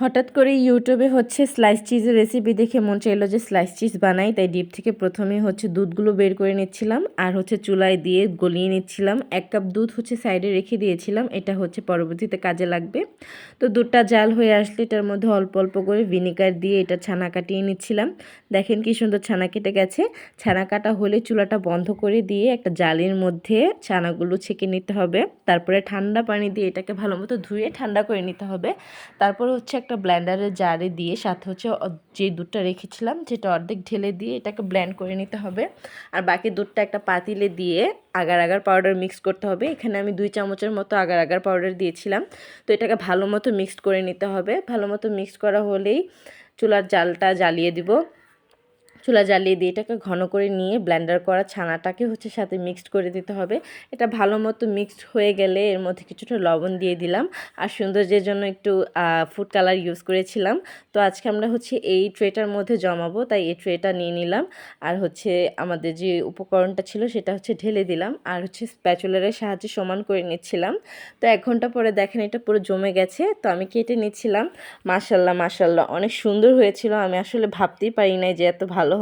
হঠাৎ করে ইউটিউবে হচ্ছে স্লাইস চিজের রেসিপি দেখে মন চাইলো যে স্লাইস চিজ বানাই, তাই ডিপ থেকে প্রথমে হচ্ছে দুধগুলো বের করে নিচ্ছিলাম আর হচ্ছে চুলায় দিয়ে গলিয়ে নিচ্ছিলাম। এক কাপ দুধ হচ্ছে সাইডে রেখে দিয়েছিলাম, এটা হচ্ছে পরবর্তীতে কাজে লাগবে। তো দুধটা জাল হয়ে আসলে এটার মধ্যে অল্প অল্প করে ভিনিগার দিয়ে এটা ছানা কাটিয়ে নিচ্ছিলাম। দেখেন কি সুন্দর ছানা কেটে গেছে। ছানা কাটা হলে চুলাটা বন্ধ করে দিয়ে একটা জালের মধ্যে ছানাগুলো ছেঁকে নিতে হবে। তারপরে ঠান্ডা পানি দিয়ে এটাকে ভালো মতো ধুয়ে ঠান্ডা করে নিতে হবে। তারপর হচ্ছে একটা ব্ল্যান্ডারের জারে দিয়ে সাথে হচ্ছে যে দুধটা রেখেছিলাম সেটা অর্ধেক ঢেলে দিয়ে এটাকে ব্ল্যান্ড করে নিতে হবে। আর বাকি দুধটা একটা পাতিলে দিয়ে আগার আগার পাউডার মিক্স করতে হবে। এখানে আমি দুই চামচের মতো আগার আগার পাউডার দিয়েছিলাম। তো এটাকে ভালো মতো মিক্সড করে নিতে হবে। ভালো মতো মিক্সড করা হলেই চুলার জালটা জ্বালিয়ে দিব। চুলা জ্বালিয়ে দিয়ে এটাকে ঘন করে নিয়ে ব্লেন্ডার করা ছানাটাকে হচ্ছে সাথে মিক্সড করে দিতে হবে। এটা ভালো মতো মিক্সড হয়ে গেলে এর মধ্যে কিছুটা লবণ দিয়ে দিলাম। আর সৌন্দর্যের জন্য একটু ফুড কালার ইউজ করেছিলাম। তো আজকে আমরা হচ্ছে এই ট্রেটার মধ্যে জমাবো, তাই এই ট্রেটা নিয়ে নিলাম। আর হচ্ছে আমাদের যে উপকরণটা ছিল সেটা হচ্ছে ঢেলে দিলাম। আর হচ্ছে স্প্যাচুলারের সাহায্যে সমান করে নিচ্ছিলাম। তো এক ঘণ্টা পরে দেখেন এটা পুরো জমে গেছে। তো আমি কেটে নিচ্ছিলাম। মাসাল্লাহ মাসাল্লাহ অনেক সুন্দর হয়েছিল। আমি আসলে ভাবতেই পারি নাই যে এত ভালো